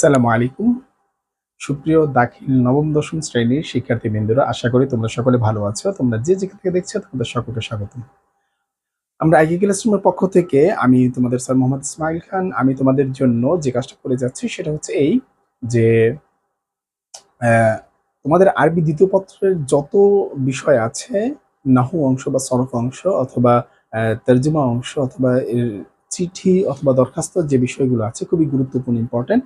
সালামু আলাইকুম। সুপ্রিয় দাখিল নবম, দশম শ্রেণির শিক্ষার্থী বিন্দুরা আশা করি তোমরা সকলে ভালো আছো। তোমরা যে যেখান থেকে দেখছ, তোমাদের সকলকে স্বাগতম। আমরা আইকি ক্লাসরুমের পক্ষ থেকে আমি তোমাদের স্যার মোহাম্মদ ইসমাইল খান, আমি তোমাদের জন্য যে কাজটা করে যাচ্ছি সেটা হচ্ছে এই যে তোমাদের আরবি দ্বিতীয় পত্রের যত বিষয় আছে, নাহু অংশ বা সরফ অংশ অথবা তর্জমা অংশ অথবা চিঠি অথবা দরখাস্ত যে বিষয়গুলো আছে খুবই গুরুত্বপূর্ণ ইম্পর্টেন্ট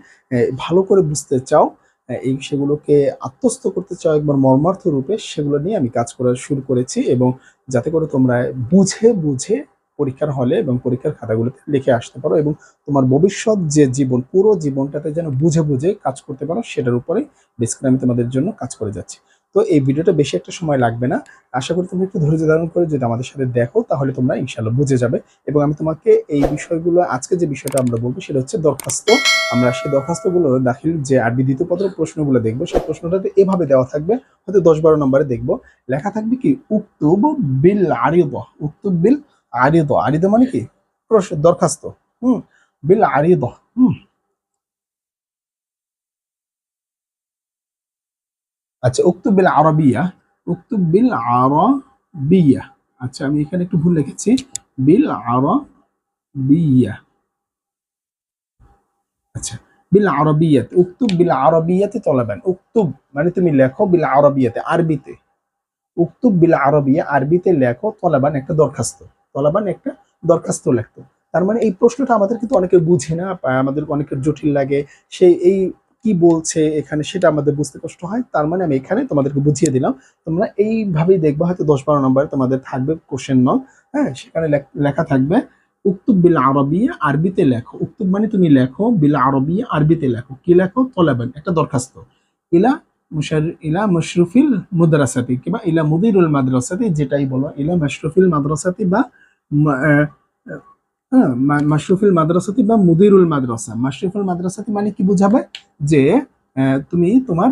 ভালো করে বুঝতে চাও এই সেগুলোকে আত্মস্থ করতে চাও একবার মর্মার্থ রূপে, সেগুলো নিয়ে আমি কাজ করা শুরু করেছি এবং যাতে করে তোমরা বুঝে বুঝে পরীক্ষার হলে এবং পরীক্ষার খাতাগুলোতে লিখে আসতে পারো এবং তোমার ভবিষ্যৎ যে জীবন, পুরো জীবনটাতে যেন বুঝে বুঝে কাজ করতে পারো, সেটার উপরে বেসিক্যালি আমি তোমাদের জন্য কাজ করে যাচ্ছি। তো এই ভিডিওটা বেশি একটা সময় লাগবে না। আশা করি তুমি একটু ধৈর্য ধারণ করে যদি আমাদের সাথে দেখো, তাহলে তোমরা ইনশাল্লাহ বুঝে যাবে। এবং আমি তোমাকে এই বিষয়গুলো, আজকে যে বিষয়টা আমরা বলব সেটা হচ্ছে দরখাস্ত। আমরা সেই দরখাস্তগুলো দাখিল যে আরবি দ্বিতীয় পত্র প্রশ্নগুলো দেখব, সেই প্রশ্নটাতে এভাবে দেওয়া থাকবে। হয়তো দশ বারো নম্বরে দেখব। লেখা থাকবে কি, উক্তুব বিল আরিদ উক্তুব বিল আরিদ আরিদ মানে কি? দরখাস্ত। হুম, বিল আরিদ। হুম। আচ্ছা উক্তুব বিল আরবিয়া, উক্তুব বিল আরবিয়া। আচ্ছা আমি এখানে একটু ভুল লিখেছি। বিল আরবিয়া। আচ্ছা বিল আরবিয়াত, উক্তুব বিল আরবিয়াতে তলাবেন উক্তুব মানে তুমি লেখো বিল আরবিয়াতে, আরবিতে। উক্তুব বিল আরবিয়া, আরবিতে লেখো তলাবান একটা দরখাস্ত। তলাবান একটা দরখাস্ত লেখতো। তার মানে এই প্রশ্নটা আমাদের কিন্তু অনেকে বুঝে না আমাদের অনেকের জটিল লাগে। সেই এই কি বলছে এখানে সেটা আমাদের বুঝতে কষ্ট হয়। তার মানে আমি এখানে তোমাদেরকে বুঝিয়ে দিলাম। তোমরা এইভাবেই দেখবে, হয়তো দশ বারো নম্বরে তোমাদের থাকবে কোশ্চেন নং হ্যাঁ? সেখানে লেখ- থাকবে, উক্তুব বিল আরবিয়া আরবিতে লেখো। উক্তুব মানে তুমি লেখো, বিল আরবিয়া আরবিতে লেখো। কি লেখো? তলাবেন, একটা দরখাস্ত। ইলা মুশার, ইলা মশরুফিল মুদ্রাসাতি, কিংবা ইলা মুদিরুল মাদ্রাসাতি, যেটাই বলো, ইলা মশরুফিল মাদ্রাসাতি বা হ্যাঁ মাশরুফিল মাদ্রাসাতি বা মুদিরুল মাদ্রাসা। মাশরুফুল মাদ্রাসাতি মানে কি বোঝাবে? যে তুমি তোমার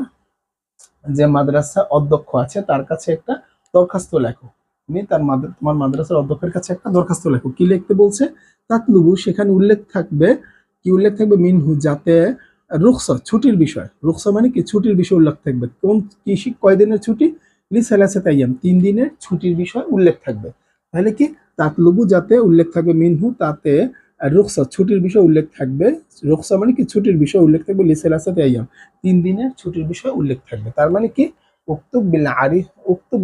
যে মাদ্রাসা অধ্যক্ষ আছে, তার কাছে একটা দরখাস্ত লেখো। তুমি তার তোমার মাদ্রাসার অধ্যক্ষের কাছে একটা দরখাস্ত লেখো। কি লিখতে বলছে? তাতলুবু, সেখানে উল্লেখ থাকবে, কি উল্লেখ থাকবে? মিনহু, যাতে রুখসা, ছুটির বিষয়। রুখসা মানে কি? ছুটির বিষয় উল্লেখ থাকবে। কোন কি শি- কয়দিনের ছুটি? লিসালাসে তাইয়াম, তিন দিনের ছুটির বিষয় উল্লেখ থাকবে। তাহলে কি? তাতলুবু যাতে উল্লেখ থাকবে, মিনহু তাতে রুখসা, ছুটির বিষয় উল্লেখ থাকবে। রুখসা মানে কি? ছুটির বিষয় উল্লেখ থাকবে লি সালাসে তাইয়াম তিন দিনের ছুটির বিষয় উল্লেখ থাকবে। তার মানে কি? উক্তুব বিল আরি, উক্তুব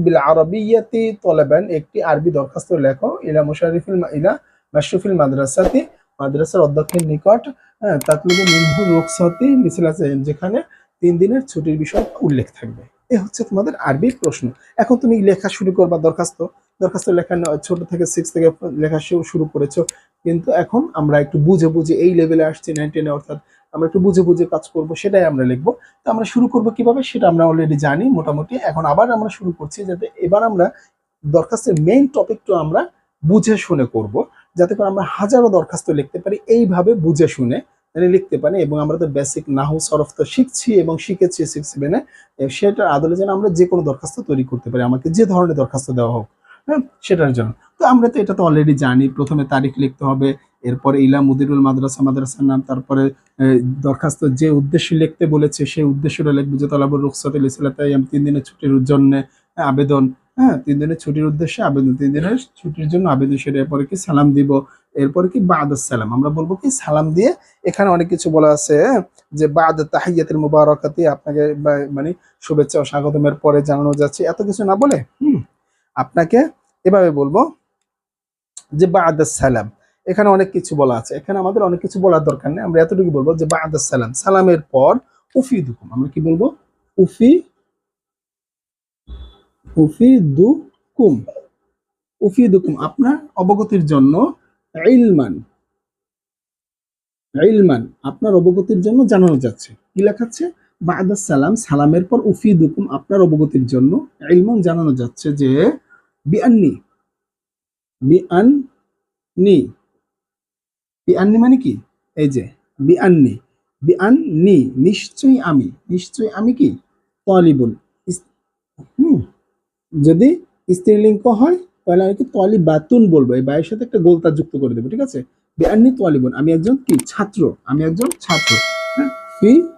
একটি আরবি দরখাস্ত লেখো, ইলা মুশারিফিল ইলা মাশরুফিল মাদ্রাসাতে, মাদ্রাসার অধ্যক্ষের নিকট হ্যাঁ তাতলুবু, মিনহু, রুখসাতি লিসালাসে যেখানে তিন দিনের ছুটির বিষয় উল্লেখ থাকবে। এ হচ্ছে তোমাদের আরবি প্রশ্ন। এখন তুমি লেখা শুরু করবা দরখাস্ত। দরখাস্ত লেখা ছোট থেকে সিক্স থেকে লেখা শুরু করেছ। কিন্তু এখন আমরা একটু বুঝে বুঝে এই লেভেলে আসছি নাইন টেনে অর্থাৎ আমরা একটু বুঝে বুঝে কাজ করব, সেটাই আমরা লিখব। তো আমরা শুরু করব কীভাবে সেটা আমরা অলরেডি জানি মোটামুটি। এখন আবার আমরা শুরু করছি যাতে এবার আমরা দরখাস্তের মেইন টপিকটা আমরা বুঝে শুনে করব, যাতে করে আমরা হাজারো দরখাস্ত লিখতে পারি, এইভাবে বুঝে শুনে মানে লিখতে পারি। এবং আমরা তো বেসিক নাহু, সরফ তো শিখছি এবং শিখেছি সিক্স সেভেনে সেটার আদলে যেন আমরা যে কোনো দরখাস্ত তৈরি করতে পারি, আমাকে যে ধরনের দরখাস্ত দেওয়া হোক। হ্যাঁ সেটার জন্য। তো আমরা তো এটা তো অলরেডি জানি। প্রথমে তারিখ লিখতে হবে এরপরে ইলা মুদিরুল মাদ্রাসা মাদ্রাসার নাম তারপরে দরখাস্ত যে উদ্দেশ্যে লিখতে বলেছে সেই উদ্দেশ্যটা লিখবে যে তলাবুর রুখসাতুল ইসলাতাই তিন দিনের ছুটির জন্য আবেদন হ্যাঁ তিন দিনের ছুটির উদ্দেশ্যে আবেদন তিন দিনের ছুটির জন্য আবেদন সেটা এরপরে কি সালাম দিব এরপরে কি বাদ সালাম। আমরা বলব কি সালাম দিয়ে এখানে অনেক কিছু বলা আছে হ্যাঁ, যে বাদ তাহিয়াতের মুবারকাতি আপনাকে মানে শুভেচ্ছা ও স্বাগতমের পরে জানানো যাচ্ছে এত কিছু না বলে? হুম। আপনাকে এভাবে বলব যে বাদ সালাম। এখানে অনেক কিছু বলা আছে। এখানে আমাদের অনেক কিছু বলার দরকার নেই। আমরা এতটুকু বলব যে বা বাদ সালাম। সালামের পর উফি দুকুম আমরা কি বলব? উফি উফি দুকুম উফি দুকুম আপনার অবগতির জন্য ইলমান। ইলমান। আপনার অবগতির জন্য জানানো যাচ্ছে। কি লেখাচ্ছে? বাদ সালাম। সালামের পর উফি দুকুম আপনার অবগতির জন্য ইলমান জানানো যাচ্ছে যে বিআন্নি। বিআন্নি। বিআন্নি মানে কি? এই যে, বিআন্নি। বিআন্নি, নিশ্চয়ই আমি। নিশ্চয়ই আমি কি? তলিবুল হুম। যদি স্ত্রীলিঙ্গ হয়, তাহলে আমি কি তলি বাতুন বলব? এই বায়ের সাথে একটা গোলতা যুক্ত করে দেবো, ঠিক আছে? বেআনি তোয়ালিবন আমি একজন কি? ছাত্র। আমি একজন ছাত্র। হ্যাঁ? ফি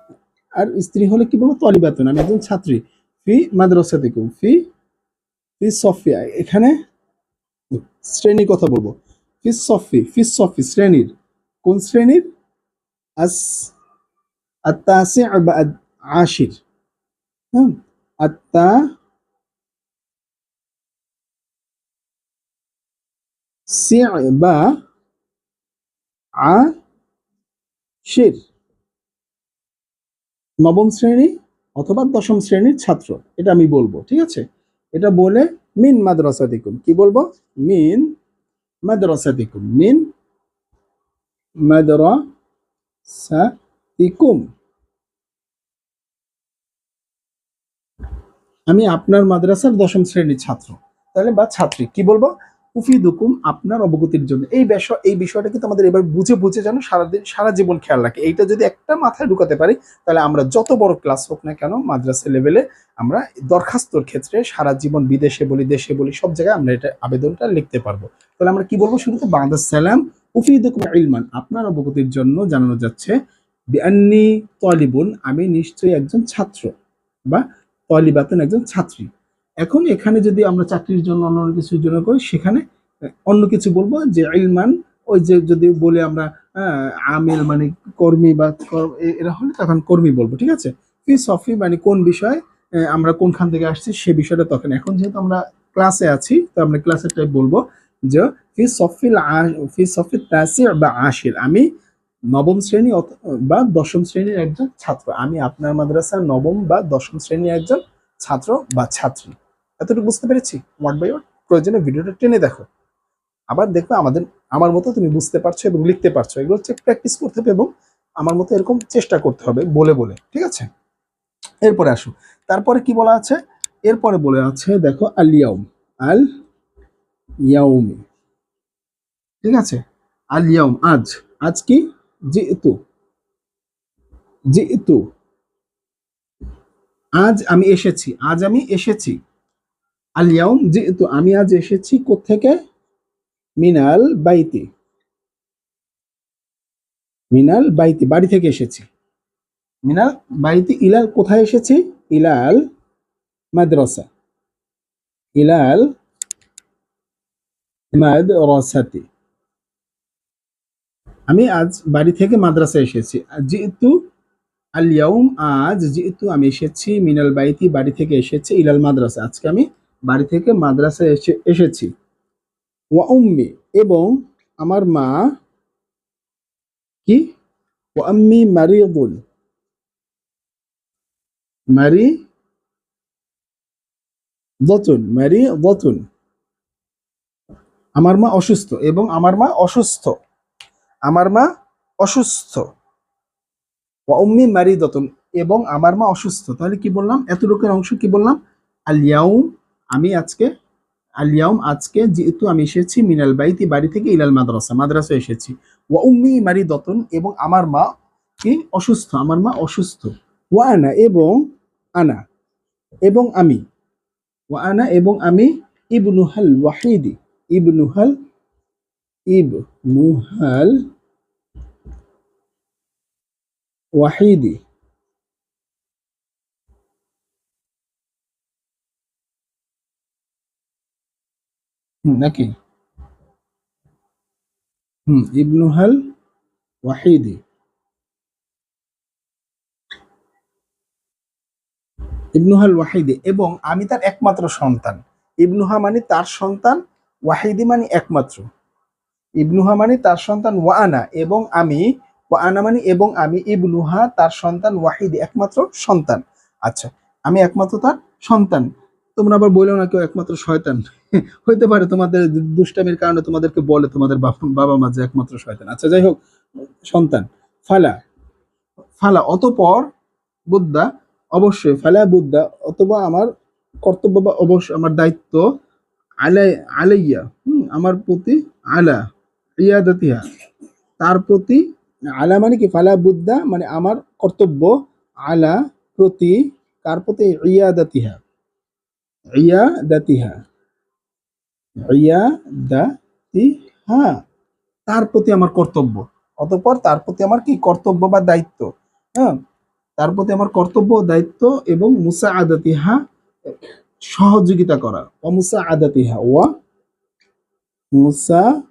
আর স্ত্রী হলে কি বলব? তলিবাতুন। আমি একজন ছাত্রী। ফি মাদ্রাসাতিকুম ফি ফি সফিয়া এখানে শ্রেণির কথা বলব। ফি সফি ফি সফি, শ্রেণির। কোন শ্রেণির? আস আত্তাসি বা আশির। হুম, আত্তা সি বা আশির। নবম শ্রেণি অথবা দশম শ্রেণির ছাত্র, এটা আমি বলব, ঠিক আছে? এটা বলে মিন মাদ্রাসা মাদ্রাসাতিকুম। কি বলব? মিন মাদ্রাসা মাদ্রাসাতিকুম। মিন মাদ্রাসাতিকুম। আমি আপনার মাদ্রাসার দশম শ্রেণির ছাত্র। তাহলে বা ছাত্রী, কি বলব? উফিদুকুম আপনার অবগতির জন্য। এই বিষয় এই বিষয়টা কিন্তু আমাদের এবার বুঝে বুঝে যেন সারাদিন সারা জীবন খেয়াল রাখে। এইটা যদি একটা মাথায় ঢুকাতে পারি, তাহলে আমরা যত বড় ক্লাস হোক না কেন, মাদ্রাসা লেভেলে আমরা দরখাস্তর ক্ষেত্রে সারা জীবন বিদেশে বলি, দেশে বলি, সব জায়গায় আমরা এটা আবেদনটা লিখতে পারব। তাহলে আমরা কি বলব শুরুতে? বাংলাদেশ সালাম। উফিদুকুম ইলমান, আপনার অবগতির জন্য জানানো যাচ্ছে আমি নিশ্চয়ই একজন ছাত্র বা তলিবাতুন একজন ছাত্রী। এখন এখানে যদি আমরা চাকরির জন্য অন্য কিছুর জন্য করি, সেখানে অন্য কিছু বলব যে ইলমান, ওই যে যদি বলে আমরা আমিল মানে কর্মী বা এরা হলে তখন কর্মী বলব, ঠিক আছে? ফি সফি মানে কোন বিষয় আমরা কোনখান থেকে আসছি সে বিষয়টা তখন। এখন যেহেতু আমরা ক্লাসে আছি, তো আমরা ক্লাসের টাইপ বলব যে ফি সফিল ফি সফিল তাসি বা আশির। আমি নবম শ্রেণি বা দশম শ্রেণির একজন ছাত্র। আমি আপনার মাদ্রাসার নবম বা দশম শ্রেণির একজন ছাত্র বা ছাত্রী। এতটুকু বুঝতে পেরেছি? ওয়ার্ড বাই ওয়ার্ড প্রয়োজনে ভিডিওটা টেনে দেখো। আবার দেখবে আমাদের, আমার মতো তুমি বুঝতে পারছ এবং লিখতে পারছ। এগুলো হচ্ছে প্র্যাকটিস করতে হবে এবং আমার মতো এরকম চেষ্টা করতে হবে বলে বলে, ঠিক আছে? এরপরে আসো। তারপরে কি বলা আছে? এরপরে বলে আছে, দেখো, আল ইয়াউম। আল ইয়াউমি। ঠিক আছে? আল ইয়াউম, আজ। আজ কি? জি ইতু জি ইতু আজ আমি এসেছি। আজ আমি এসেছি। আল ইয়াউম জিতু, আমি আজ এসেছি কোত্থেকে? মিনাল বাইতি। মিনাল বাইতি, বাড়ি থেকে এসেছি। মিনাল বাইতি, ইলাল কোথায় এসেছি? ইলাল মাদ্রাসা। ইলাল মাদ্রাসাতি। আমি আজ বাড়ি থেকে মাদ্রাসা এসেছি। যেহেতু আলিয়াউম আজ যেহেতু আমি এসেছি মিনাল বাইতি, বাড়ি থেকে এসেছি ইলাল মাদ্রাসা। আজকে আমি বাড়ি থেকে মাদ্রাসায় এসে, এসেছি। ওয়া উম্মি, এবং আমার মা কি? ওয়া আম্মি মারিদুল। মারি দতুন মারি দতুন আমার মা অসুস্থ, এবং আমার মা অসুস্থ। আমার মা অসুস্থ। ওয়া উম্মি মারিদাতুন এবং আমার মা অসুস্থ। তাহলে কি বললাম? এতটুকুর অংশ কি বললাম? আলিয়াউম আমি আজকে আলিয়াউম আজকে যেহেতু আমি এসেছি মিনাল বাইতি, বাড়ি থেকে ইলাল মাদ্রাসা মাদ্রাসা এসেছি। ওয়া উম্মি মারিদাতুন এবং আমার মা কি? অসুস্থ, আমার মা অসুস্থ। ওয়া আনা এবং আনা এবং আমি। ওয়া আনা এবং আমি ইবনুহাল ওয়াহিদি ইবনুহাল ইবনুহাল ওয়াহিদি হুম, নাকি? হুম ইবনুহাল ওয়াহিদি। ইবনুহাল ওয়াহিদি, এবং আমি তার একমাত্র সন্তান। ইবনুহা মানে তার সন্তান, ওয়াহিদি মানে একমাত্র। ইবনুহা মানে তার সন্তান, ওয়ানা, এবং আমি, ওয়ানা মানে এবং আমি ইবনুহা তার সন্তান, ওয়াহিদি, একমাত্র সন্তান। আচ্ছা আমি একমাত্র তার সন্তান। তোমরা আবার বলেও না কেউ একমাত্র শয়তান। হইতে পারে তোমাদের দুষ্টামির কারণে তোমাদেরকে বলে তোমাদের বাবা মা যে একমাত্র শয়তান। আচ্ছা যাই হোক সন্তান ফালা। ফালা অতপর বুদ্ধা অবশ্যই ফালা বুদ্ধা অথবা আমার কর্তব্য বা অবশ্যই আমার দায়িত্ব আলাই আলাইয়া হুম, আমার প্রতি আলা ইয়াদাতিহা। তার প্রতি আলা মানে কি? ফালা বুদ্ধা মানে আমার কর্তব্য আলা প্রতি কার প্রতি? ইয়াদাতিহা। ইয়াদাতিহা ইয়াদাতিহা তার প্রতি আমার কর্তব্য। অতঃপর তার প্রতি আমার কি? কর্তব্য বা দায়িত্ব? হ্যাঁ? তার প্রতি আমার কর্তব্য, দায়িত্ব এবং মুসা আদাতিহা সহযোগিতা করা। অমুসা আদাতিহা ওয়া মুসা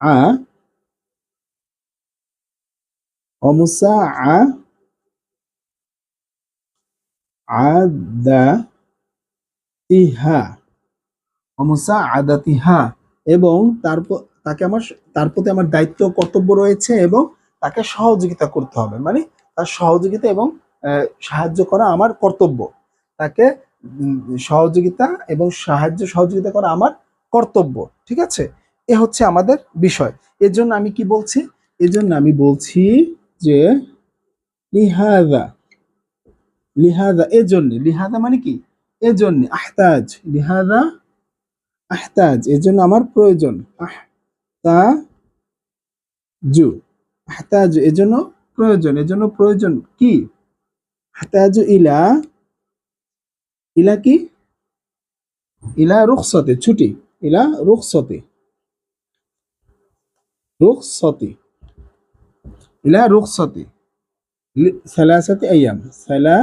আ অমুসা আ আদাতিহা অমুসা আদাতিহা এবং তারপর তাকে আমার তার প্রতি আমার দায়িত্ব কর্তব্য রয়েছে এবং তাকে সহযোগিতা করতে হবে। মানে তার সহযোগিতা এবং সাহায্য করা আমার কর্তব্য। তাকে সহযোগিতা এবং সাহায্য, সহযোগিতা করা আমার কর্তব্য। ঠিক আছে? এ হচ্ছে আমাদের বিষয়। এর জন্য আমি কি বলছি? এর জন্য আমি বলছি যে লিহাদা লিহাদা এর জন্য লিহাদা মানে কি? এজন্য জন্য আহতাজ, লিহাদা, আহতাজ এর জন্য আমার প্রয়োজন আহ জু আহতাজ এর জন্য প্রয়োজন এর জন্য প্রয়োজন কি? আহতাজ ইলা ইলা কি? ইলা রুখসতে, ছুটি, ইলা রুখসতে রুখসতে, ইলা রুখসতে সালাসাতে আয়াম সালা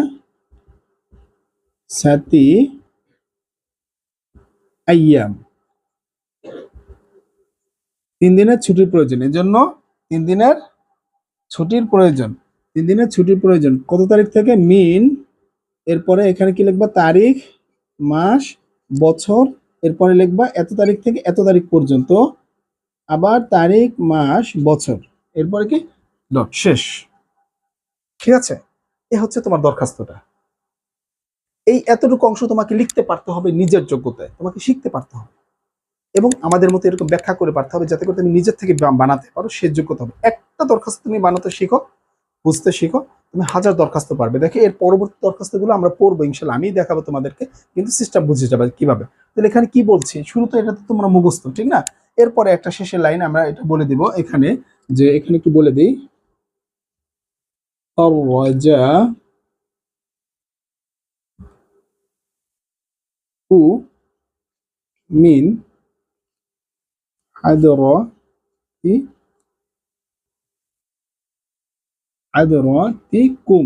sati আইয়াম তিন দিনের ছুটির প্রয়োজন এর জন্য তিন দিনের ছুটির প্রয়োজন। তিন দিনের ছুটির প্রয়োজন। কত তারিখ থেকে? মিন। এরপরে এখানে কি লিখবা? তারিখ, মাস, বছর। এরপরে লিখবা এত তারিখ থেকে এত তারিখ পর্যন্ত। আবার তারিখ, মাস, বছর। এরপরে কি? ডট, শেষ। ঠিক আছে? এ হচ্ছে তোমার দরখাস্তটা। এই এতটুকু অংশ তোমাকে লিখতে পারতে হবে নিজের যোগ্যতায়। তোমাকে শিখতে পারতে হবে। এবং আমাদের মতো এরকম ব্যাখ্যা করে পারতে হবে যাতে করে তুমি নিজের থেকে বানাতে পারো, সে যোগ্যতা হবে। একটা দরখাস্ত তুমি বানাতে শিখো, বুঝতে শিখো, তুমি হাজার দরখাস্ত পারবে। দেখে এর পরবর্তী দরখাস্তগুলো আমরা পড়ব, ইনশাল্লাহ আমি দেখাবো তোমাদেরকে, কিন্তু সিস্টেম বুঝে যাবে কীভাবে। তাহলে এখানে কি বলছি? শুরু তো এটা তো তোমরা মুখস্থ, ঠিক না? এরপরে একটা শেষের লাইন আমরা এটা বলে দিব এখানে, যে এখানে কি বলে দিই। الرجاء من حضرة حضراتكم.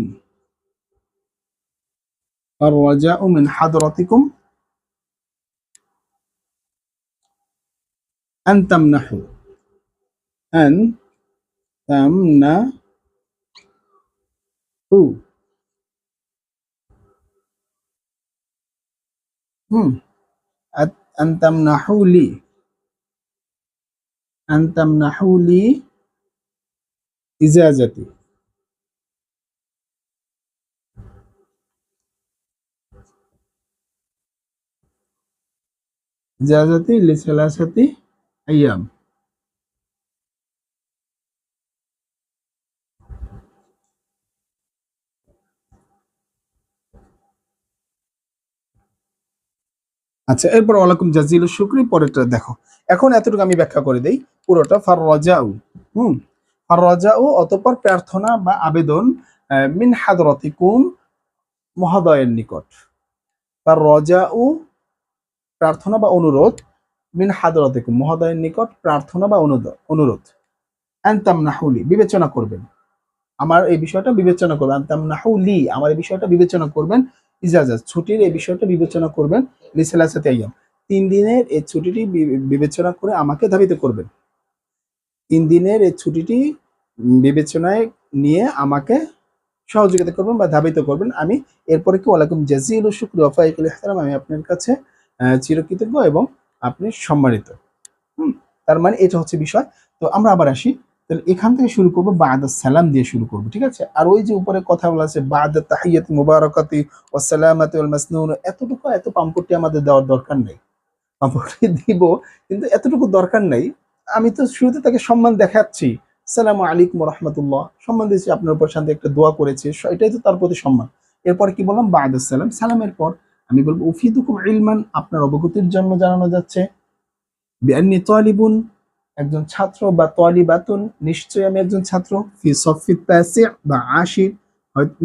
الرجاء من حضرتكم أن تمنحوا. أن تمنحوا. হুম। আন্তাম নাহুলি আন্তাম নাহুলি ইজাজাতি। ইজাজাতি লিসালাসাতি আয়াম আচ্ছা এরপর ওয়ালাইকুম জাজিল শুক্রি, পরেরটা দেখো। এখন এতটুকু আমি ব্যাখ্যা করে দেই, পুরোটা ফার রাজাউ হুম? ফার রাজাউ অতঃপর প্রার্থনা বা আবেদন মিন হাদরতিকুম মহোদয়ের নিকট। ফার রাজাউ প্রার্থনা বা অনুরোধ, মিন হাদরতিকুম মহোদয়ের নিকট প্রার্থনা বা অনুরোধ অনুরোধ। আনতাম নাহুলি বিবেচনা করবেন। আমার এই বিষয়টা বিবেচনা করবেন। আনতাম নাহুলি আমার এই বিষয়টা বিবেচনা করবেন। ইজাজাত, ছুটির এই বিষয়টা বিবেচনা করবেন লিসালাসাতে আইয়াম। তিন দিনের এই ছুটিটি বিবেচনা করে আমাকে ধাবিত করবেন। তিন দিনের এই ছুটিটি বিবেচনায় নিয়ে আমাকে সহযোগিতা করবেন বা ধাবিত করবেন। আমি এরপরে কি, ওয়ালাইকুম জাজিল শুক্র, ওয়াফাইকুল ইহতারাম, আমি আপনার কাছে চিরকৃতজ্ঞ এবং আপনি সম্মানিত। হুম, তার মানে এটা হচ্ছে বিষয়। তো আমরা আবার আসি। তাহলে এখান থেকে শুরু করব, বাদা সালাম দিয়ে শুরু করব, ঠিক আছে? আর ওই যে উপরে কথা বলা আছে, বাদা তাহিয়াত মুবারাকাতি ও সালামাতি এতটুকু এত পাম্পটি আমাদের দেওয়ার দরকার নেই। পাম্পটি দিব, কিন্তু এতটুকু দরকার নেই। আমি তো শুরুতে তাকে সম্মান দেখাচ্ছি। সালাম আলাইকুম রহমতুল্লাহ। সম্মান দিয়েছি, আপনার উপর শান্তি একটা দোয়া করেছে। এটাই তো তার প্রতি সম্মান। এরপর কি বললাম? বাদ সালাম। সালামের পর আমি বলব, উফিদুকুম ইলমান, আপনার অবগতির জন্য জানানো যাচ্ছে। বিআন্নি তালিবুন একজন ছাত্র বা তালিবাতুন, নিশ্চয়ই আমি একজন ছাত্র। ফি সফি তাসি বা আশির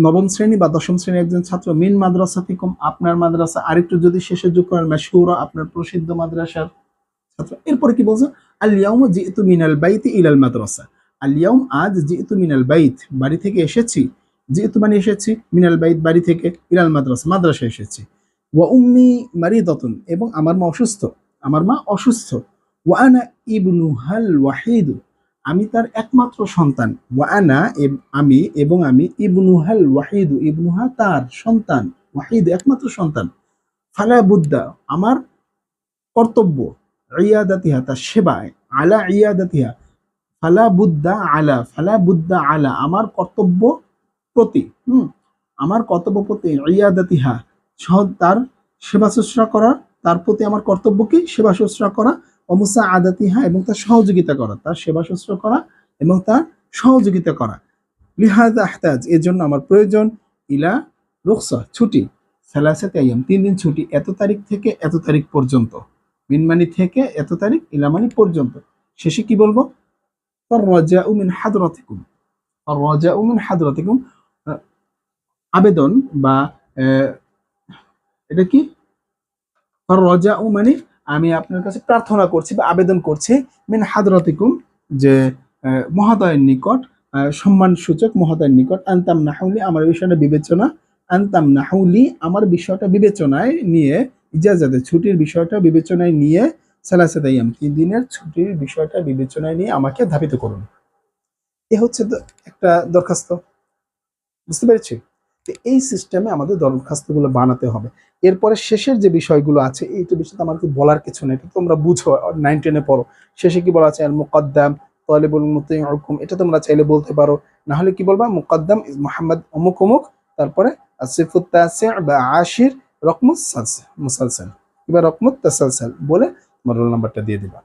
নবম শ্রেণি বা দশম শ্রেণির একজন ছাত্র। মিন মাদ্রাসা মাদ্রাসাতিকুম আপনার মাদ্রাসা। আরেকটু যদি শেষে যোগ করেন, মাশহুরা, আপনার প্রসিদ্ধ মাদ্রাসার ছাত্র। এরপরে কি বলছো? আল ইয়াউমা জিতু মিনাল বাইতি ইলাল মাদ্রাসা। আলিয়াউম আজ যেহেতু মিনাল বাইত, বাড়ি থেকে এসেছি। যেহেতু মানে এসেছি, মিনাল বাইত বাড়ি থেকে ইলাল মাদ্রাসা মাদ্রাসা এসেছি। ওয়া উম্মি মারিদাতুন, এবং আমার মা অসুস্থ। আমার মা অসুস্থ। ওয়া আনা ইবনু হাল ওয়াহিদু, আমি তার একমাত্র সন্তান। ওয়া আনা এব- আমি এবং আমি ইবনুহাল ওয়াহিদু, ইবনুহা তার সন্তান, ওয়াহিদ একমাত্র সন্তান। ফালা বুদ্দা, আমার কর্তব্য, ইয়াদাতিহা, তার সেবায় আলা ইয়াদাতিহা, ফালা বুদ্দা আলা, ফালা বুদ্দা আলা, আমার কর্তব্য প্রতি, হুম, আমার কর্তব্য প্রতি ইয়াদাতিহা তার সেবা শুশ্রূষা করা, তার প্রতি আমার কর্তব্য কি সেবা শুশ্রূষা করা অমুসা আদাতিহা এবং তার সহযোগিতা করা, তার সেবা শুশ্রূষা করা এবং তার সহযোগিতা করা। লিহাজা আহতাজ, এর জন্য আমার প্রয়োজন ইলা রুকসা ছুটি। সালাসাতে আইয়াম, তিন দিন ছুটি, এত তারিখ থেকে এত তারিখ পর্যন্ত। মিনমানি থেকে এত তারিখ, ইলামানি পর্যন্ত। শেষে কি বলব? রাজা উমিন হাদরাতিকুম। রাজা উমিন হাদরাতিকুম। আবেদন বা এটা কি? রাজা মানে আমি আপনার কাছে প্রার্থনা করছি বা আবেদন করছি মিন হাদরাতিকুম যে মহোদয়ের নিকট আহ, সম্মান সূচক মহোদয়ের নিকট আনতাম নাহুলি আমার বিষয়টা বিবেচনা আনতাম নাহুলি আমার বিষয়টা বিবেচনায় নিয়ে ইজাজাতে ছুটির বিষয়টা বিবেচনায় নিয়ে সালাসাদাইয়াম তিন দিনের ছুটির বিষয়টা বিবেচনায় নিয়ে আমাকে ধাবিত করুন। এ হচ্ছে একটা দরখাস্ত। বুঝতে পেরেছি? তো এই সিস্টেমে আমাদের দরখাস্তগুলো বানাতে হবে। এরপরে শেষের যে বিষয়গুলো আছে এইটা বিষয়ে আমার কি বলার কিছু নেই, এটা তোমরা বুঝো নাইন টেনে পড়ো। শেষে কি বলা আছে? আর মুকদ্দাম, তলেবুল মুতিম এটা তোমরা চাইলে বলতে পারো। না হলে কি বলবা? মুকদ্দাম মোহাম্মদ, অমুক অমুক, তারপরে আসিফুত তাসি বা আশির রকমুস মুসালসাল। কিংবা রকমুত তাসালসাল বলে তোমার নাম্বারটা দিয়ে দিবা।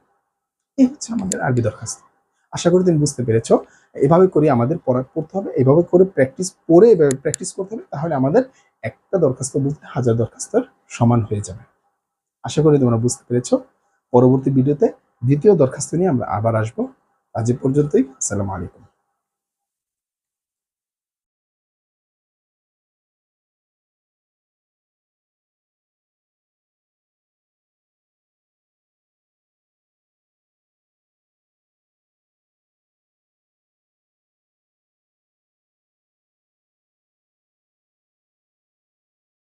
এই হচ্ছে আমাদের আরবি দরখাস্ত। আশা করি তুমি বুঝতে পেরেছ। এভাবে করে আমাদের পড়া করতে হবে, এভাবে করে প্র্যাকটিস করে এভাবে প্র্যাকটিস করতে হবে, তাহলে আমাদের একটা দরখাস্ত বুঝতে হাজার দরখাস্তর সমান হয়ে যাবে। আশা করি তোমরা বুঝতে পেরেছ। পরবর্তী ভিডিওতে দ্বিতীয় দরখাস্ত নিয়ে আমরা আবার আসব। আজ পর্যন্তই, আসসালামু আলাইকুম।